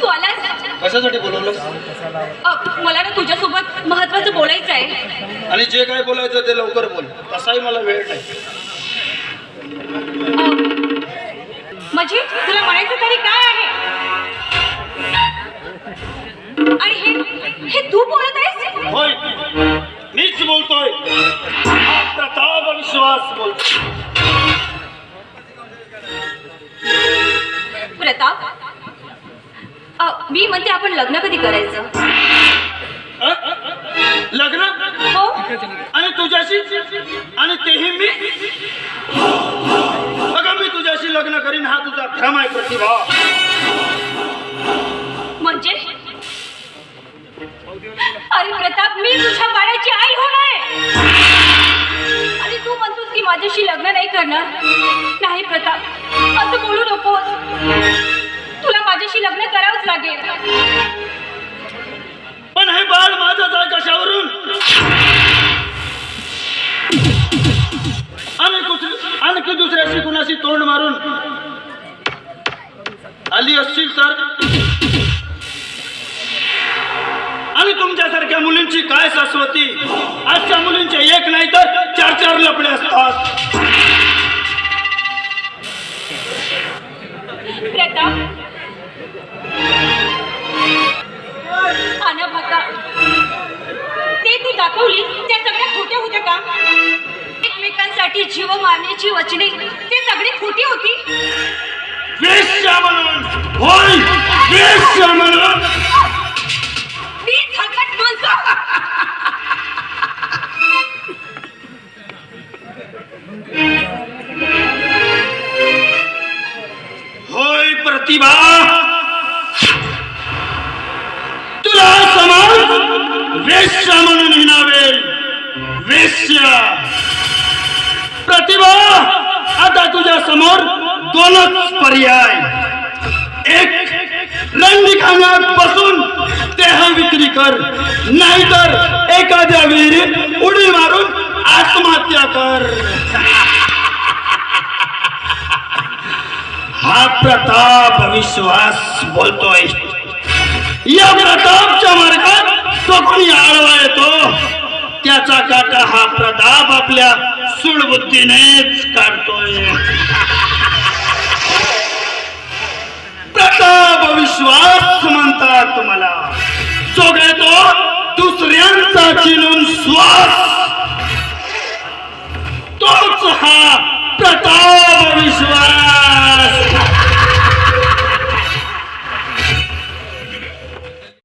तू आलास कशासाठी बोलवलं? अ, मला ना तुझ्यासोबत महत्वाचं बोलायचं आहे. आणि जे काय बोलायचं ते लवकर बोल. तसाही मला वेळ नाही. अ, म्हणजे तुला म्हणायचं तरी काय आहे? आणि हे हे तू बोलत आहेस? होय. मीच बोलतोय. हा प्रताप विश्वास बोलतोय. प्रताप मी म्हणते आपण लग्न कधी करायचं? लग्न? हो. आणि तुझ्याशी? आणि तेही मी? अगं मी तुझ्याशी लग्न करीन हा तुझा भ्रम आहे प्रतिभा. म्हणजे? अरे प्रताप मी तुझ्या बाळाची आई होणार आणि तू म्हणतोस की माझ्याशी लग्न नाही करणार. नाही प्रताप असं बोलू नकोस. माझ्याशी लग्न करावंच लागेल. पण हे बाळ माझंच आहे कशावरून आणि कुठे आणखी दुसऱ्याशी कुणाशी तोंड मारून. आली असशील तर? आणि तुमच्यासारख्या मुलींची काय शाश्वती आजच्या मुलींचे एक नाही तर चार चार लपडे असतात. दाखवली त्या सगळ्या खोट्या होत्या का? एकमेकांसाठी जीव मारण्याची वचने ते सगळी खोटी होती? होय वेश्या म्हणून. मी थकट माणसं. होय प्रतिभा. तुला समाज वेश्या म्हणून प्रतिभा, आता समोर पर्याय. एक बसून देह विक्री कर. उडी मारून आत्महत्या कर. हा प्रताप विश्वास बोलतोय. या प्रतापच्या मार्गात त्याचा काटा हा प्रताप आपल्या सुडबुद्धीनेच काढतोय. प्रताप विश्वास म्हणतात तुम्हाला. जो घेतो दुसऱ्यांचा चिनून